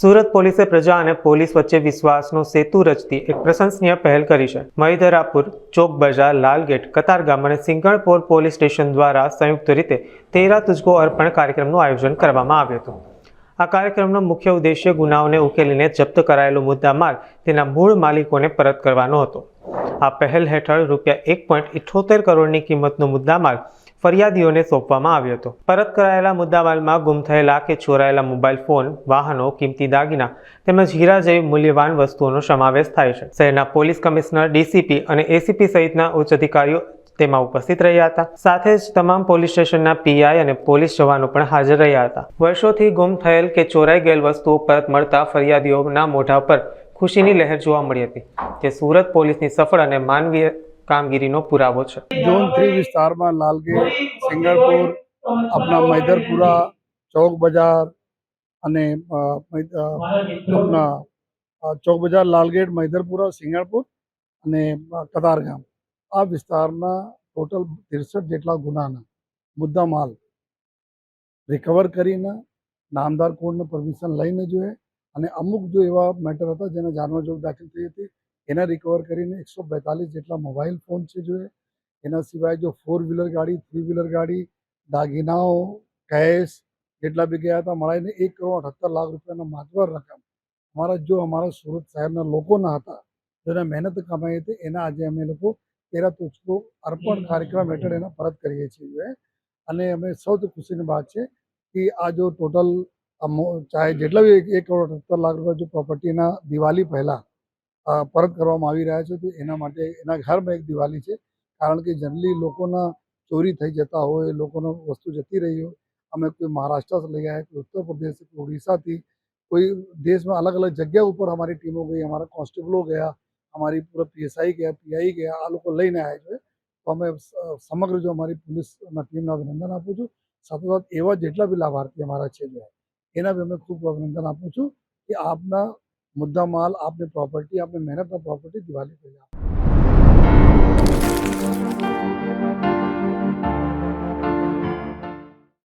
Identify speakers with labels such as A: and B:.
A: સુરત પોલીસે પ્રજા અને પોલીસ વચ્ચે વિશ્વાસનો સેતુ રચતી એક પ્રશંસનીય પહેલ કરી છે. મહિધરાપુર ચોક બજાર, લાલગેટ કતારગામ અને સિંગણપોર પોલીસ સ્ટેશન દ્વારા સંયુક્ત રીતે તેરા તુજકો અર્પણ કાર્યક્રમનું આયોજન કરવામાં આવ્યું હતું. આ કાર્યક્રમનો મુખ્ય ઉદ્દેશ્ય ગુનાઓને ઉકેલીને જપ્ત કરાયેલો મુદ્દામાલ તેના મૂળ માલિકોને પરત કરવાનો હતો. આ પહેલ હેઠળ રૂપિયા એક પોઈન્ટ ઇઠ્ઠોતેર કરોડની કિંમતનો મુદ્દામાલ ફરિયાદીઓને સોંપવામાં આવ્યો હતો. પરત કરાયેલા મુદ્દામાલમાં ગુમ થયેલા કે ચોરાયેલા મોબાઈલ ફોન, વાહનો, કિંમતી દાગીના તેમજ હીરા જેવી મૂલ્યવાન વસ્તુઓનો સમાવેશ થાય છે. શહેરના પોલીસ કમિશનર, ડીસીપી અને એસીપી સહિતના ઉચ્ચ અધિકારીઓ તેમાં ઉપસ્થિત રહ્યા હતા. સાથે જ તમામ પોલીસ સ્ટેશનના પીઆઈ અને પોલીસ જવાનો પણ હાજર રહ્યા હતા. વર્ષોથી ગુમ થયેલ કે ચોરાઈ ગયેલ વસ્તુઓ પરત મળતા ફરિયાદીઓના મોઢા પર ખુશીની લહેર જોવા મળી હતી જે સુરત પોલીસની સફળ અને માનવીય કામગીરીનો પુરાવો છે.
B: ઝોન થ્રી વિસ્તારમાં લાલગેટ સિંગરપુર આપણા મૈદરપુરા, ચોક બજાર અને આપણા ચોક બજાર લાલગેટ મૈદરપુરા, સિંગરપુર અને કતારગામ. આ વિસ્તારના ટોટલ ત્રેસઠ જેટલા ગુનાના મુદ્દા માલ રિકવર કરીને નામદાર કોર્ટને પરમિશન લઈને જોઈએ અને અમુક જો એવા મેટર હતા જેના જાનમાં જોગ દાખલ થઈ હતી એના રિકવર કરીને એકસો બેતાલીસ જેટલા મોબાઈલ ફોન છે જોઈએ એના સિવાય જો ફોર વ્હીલર ગાડી થ્રી વ્હીલર ગાડી, દાગીનાઓ કેશ જેટલા બી ગયા હતા મળીને એક કરોડ અઠ્ઠાર લાખ રૂપિયાના માતબર રકમ. અમારા જો અમારા સુરત શહેરના લોકોના હતા, જેને મહેનત કમાઈ હતી, એના આજે અમે લોકો તેરા તુચકો અર્પણ કાર્યક્રમ હેઠળ એના પરત કરીએ છીએ અને અમે સૌથી ખુશીની વાત છે કે આ જો ટોટલ ચાહે જેટલા બી એક- કરોડ અઠ્ઠાર લાખ રૂપિયા જો પ્રોપર્ટીના દિવાળી પહેલાં પરત કરવામાં આવી રહ્યા છે તો એના માટે એના ઘરમાં એક દિવાળી છે. કારણ કે જનરલી લોકોના ચોરી થઈ જતા હોય, લોકોનો વસ્તુ જતી રહી હોય. અમે કોઈ મહારાષ્ટ્રથી લઈ આવ્યા, કોઈ ઉત્તર પ્રદેશ કોઈ ઓડિશાથી કોઈ દેશમાં અલગ અલગ જગ્યા ઉપર અમારી ટીમો ગઈ, અમારા કોન્સ્ટેબલો ગયા, અમારી પૂરા પીએસઆઈ ગયા પીઆઈ ગયા, આ લોકો લઈને આવ્યા છે. તો અમે સમગ્ર જો અમારી પોલીસના ટીમને અભિનંદન આપું છું. સાથોસાથ એવા જેટલા બી લાભાર્થી અમારા છે, એના બી અમે ખૂબ અભિનંદન આપું છું કે આપના મુદ્દા માલ આપની પ્રોપર્ટી આપની મહેનતના પ્રોપર્ટી દિવાળી પહેલાં